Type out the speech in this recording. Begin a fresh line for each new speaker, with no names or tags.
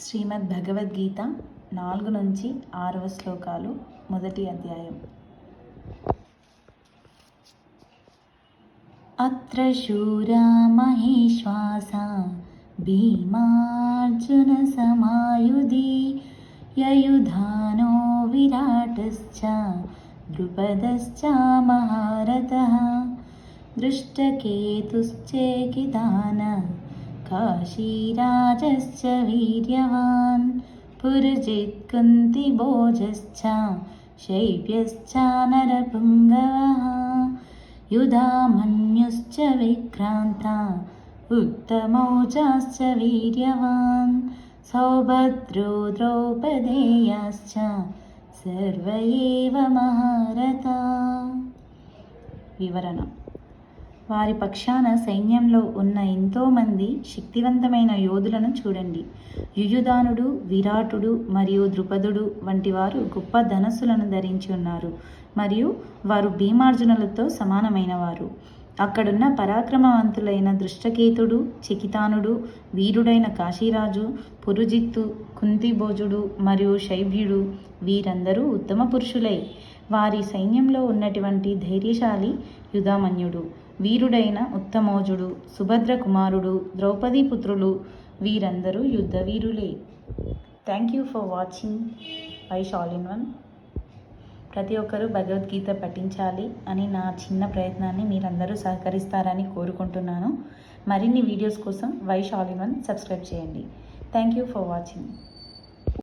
శ్రీమద్ భగవద్గీత నాలుగు నుంచి ఆరవ శ్లోకాలు మొదటి అధ్యాయం. అత్ర శూరా మహిశ్వాస భీమార్జున సమాయుధి యయుధానో విరాటశ్చ ద్రుపదశ్చ మహారథ దృష్టకేతుశ్చేకితాన काशीराजश्च वीर्यवान् पुरजित्कुन्तिभोजश्च शैव्यश्च नरपुङ्गवः युधा मन्युश्च विक्रान्ता उत्तमौजाश्च वीर्यवान् सौभद्रो द्रौपदेयाश्च सर्व एव महारथा विवरणम् వారి పక్షాన సైన్యంలో ఉన్న ఎంతోమంది శక్తివంతమైన యోధులను చూడండి. యుయుధానుడు విరాటుడు మరియు ద్రుపదుడు వంటి వారు గొప్ప ధనస్సులను ధరించి ఉన్నారు. మరియు వారు భీమార్జునులతో సమానమైన వారు అక్కడున్న పరాక్రమవంతులైన దృష్టకేతుడు చకితానుడు వీరుడైన కాశీరాజు పురుజిత్తు కుంతిభోజుడు మరియు శైభ్యుడు వీరందరూ ఉత్తమ పురుషులై వారి సైన్యంలో ఉన్నటువంటి ధైర్యశాలి యుధామన్యుడు. వీరుడైన ఉత్తమోజుడు సుభద్ర కుమారుడు ద్రౌపది పుత్రులు వీరందరూ యుద్ధ వీరులే thank you for watching I all in one ప్రతి ఒక్కరూ భగవద్గీత పఠించాలి అని నా చిన్న ప్రయత్నాన్ని మీరందరూ సహకరిస్తారని కోరుకుంటున్నాను. మరిన్ని వీడియోస్ కోసం Y all in one subscribe చేయండి. Thank you for watching